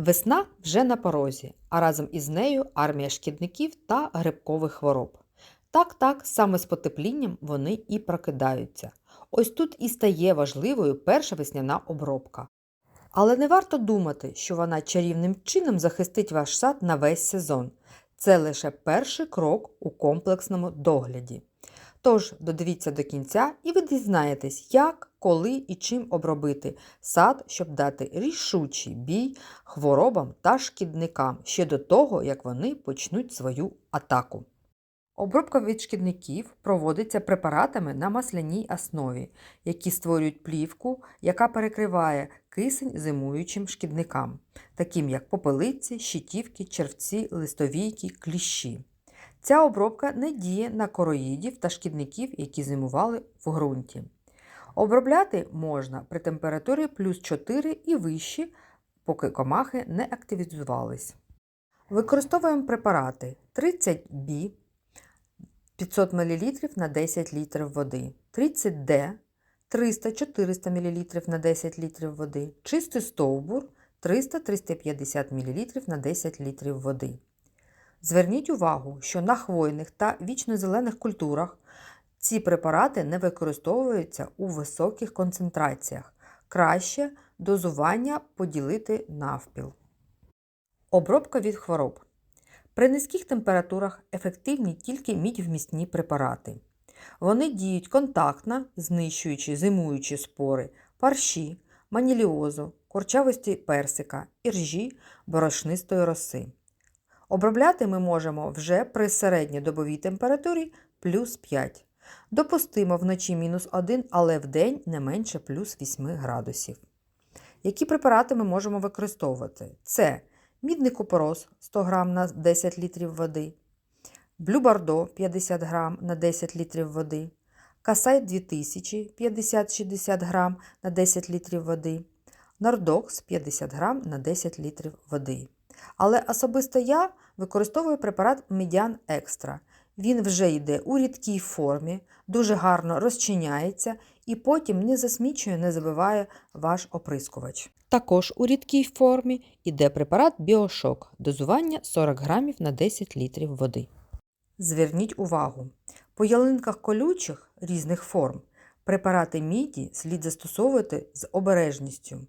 Весна вже на порозі, а разом із нею армія шкідників та грибкових хвороб. Так, так, саме з потеплінням вони і прокидаються. Ось тут і стає важливою перша весняна обробка. Але не варто думати, що вона чарівним чином захистить ваш сад на весь сезон. Це лише перший крок у комплексному догляді. Тож додивіться до кінця і ви дізнаєтесь, як, коли і чим обробити сад, щоб дати рішучий бій хворобам та шкідникам ще до того, як вони почнуть свою атаку. Обробка від шкідників проводиться препаратами на масляній основі, які створюють плівку, яка перекриває кисень зимуючим шкідникам, таким як попелиці, щитівки, червці, листовійки, кліщі. Ця обробка не діє на короїдів та шкідників, які зимували в ґрунті. Обробляти можна при температурі плюс 4 і вище, поки комахи не активізувались. Використовуємо препарати 30 бі 500 мл на 10 літрів води, 30 Д 300-400 мл на 10 літрів води, чистий стовбур 300-350 мл на 10 літрів води. Зверніть увагу, що на хвойних та вічнозелених культурах ці препарати не використовуються у високих концентраціях. Краще дозування поділити навпіл. Обробка від хвороб. При низьких температурах ефективні тільки мідьвмісні препарати. Вони діють контактно, знищуючи зимуючі спори, парші, маніліозу, корчавості персика, іржі, борошнистої роси. Обробляти ми можемо вже при середньодобовій температурі плюс 5. Допустимо вночі мінус 1, але вдень не менше плюс 8 градусів. Які препарати ми можемо використовувати? Це мідний купорос 100 г на 10 літрів води, блюбардо 50 г на 10 літрів води, касай 2000 50-60 г на 10 літрів води, нордокс 50 г на 10 літрів води. Але особисто я використовую препарат Медіан Екстра. Він вже йде у рідкій формі, дуже гарно розчиняється і потім не засмічує, не забиває ваш оприскувач. Також у рідкій формі йде препарат Біошок, дозування 40 грамів на 10 літрів води. Зверніть увагу, по ялинках колючих різних форм препарати міді слід застосовувати з обережністю,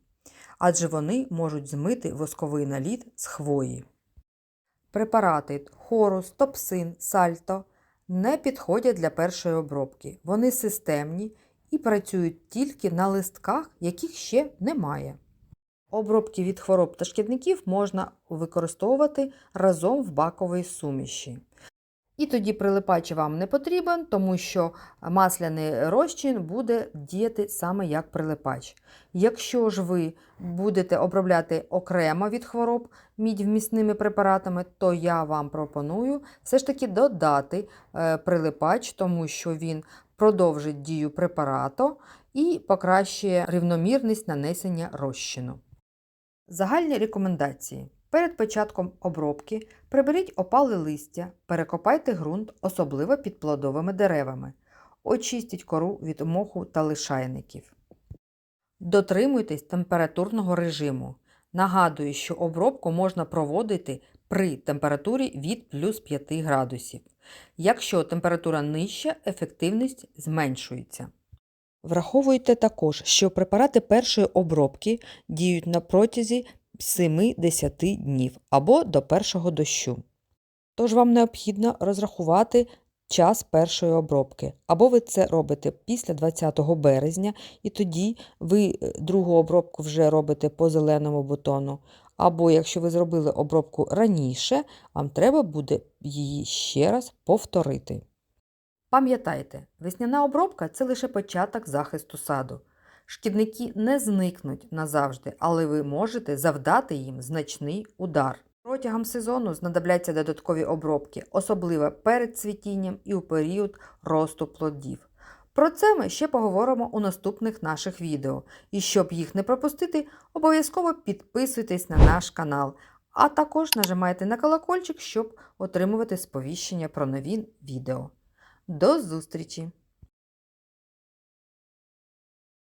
адже вони можуть змити восковий наліт з хвої. Препарати хорус, топсин, сальто не підходять для першої обробки. Вони системні і працюють тільки на листках, яких ще немає. Обробки від хвороб та шкідників можна використовувати разом в баковій суміші. І тоді прилипач вам не потрібен, тому що масляний розчин буде діяти саме як прилипач. Якщо ж ви будете обробляти окремо від хвороб мідьвмісними препаратами, то я вам пропоную все ж таки додати е, прилипач, тому що він продовжить дію препарату і покращує рівномірність нанесення розчину. Загальні рекомендації. Перед початком обробки приберіть опали листя, перекопайте ґрунт, особливо під плодовими деревами. Очистіть кору від моху та лишайників. Дотримуйтесь температурного режиму. Нагадую, що обробку можна проводити при температурі від плюс 5 градусів. Якщо температура нижча, ефективність зменшується. Враховуйте також, що препарати першої обробки діють на протязі 7-10 днів або до першого дощу. Тож вам необхідно розрахувати час першої обробки. Або ви це робите після 20 березня, і тоді ви е, другу обробку вже робите по зеленому бутону. Або якщо ви зробили обробку раніше, вам треба буде її ще раз повторити. Пам'ятайте, весняна обробка це лише початок захисту саду. Шкідники не зникнуть назавжди, але ви можете завдати їм значний удар. Протягом сезону знадобляться додаткові обробки, особливо перед цвітінням і у період росту плодів. Про це ми ще поговоримо у наступних наших відео. І щоб їх не пропустити, обов'язково підписуйтесь на наш канал, а також нажимайте на колокольчик, щоб отримувати сповіщення про нові відео. До зустрічі!